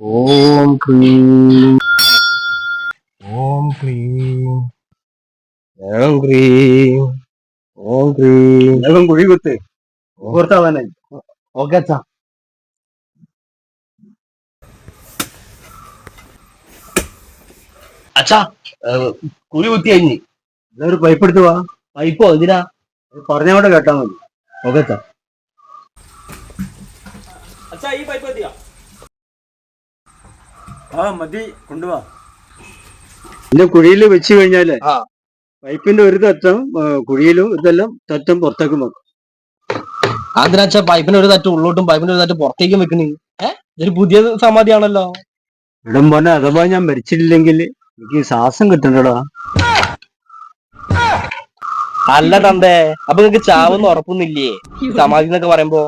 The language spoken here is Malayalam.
ഓം ക്രീം. ഓം ക്രീം. ഓം ക്രീം. ഓം ക്രീം. വേഗം കുഴി കുത്ത്. പുറത്താവാനായി ഓക്കെ അച്ഛാ. അച്ഛാ കുഴി കുത്തി കഴിഞ്ഞ്. ഒരു പൈപ്പ് എടുത്തു വാ. പൈപ്പോ എന്തിനാ? പറഞ്ഞവിടെ കേട്ടാ മതി. ഓക്കെ അച്ഛാ. അച്ഛാ ഈ പൈപ്പ് എത്തിയാ? ആ മതി കൊണ്ടുപോവാ പിന്നെ കുഴിയിൽ വെച്ച് കഴിഞ്ഞാൽ ആ. പൈപ്പിന്റെ ഒരു തത്വം കുഴിയിലും ഇതെല്ലാം തത്വം പുറത്തേക്കും വെക്കും. അതിനാച്ച പൈപ്പിന്റെ ഒരു തട്ട് ഉള്ളോട്ടും പൈപ്പിന്റെ ഒരു തട്ട് പുറത്തേക്കും വെക്കണേ. ഏഹ് ഇതൊരു പുതിയ സമാധിയാണല്ലോ. ഇടം പോലെ അഥവാ ഞാൻ മരിച്ചിട്ടില്ലെങ്കിൽ എനിക്ക് ശ്വാസം കിട്ടണ്ടടാ. അല്ല തന്തേ അപ്പൊ നിങ്ങക്ക് ചാവെന്ന് ഉറപ്പൊന്നില്ലേ സമാധി എന്നൊക്കെ പറയുമ്പോ.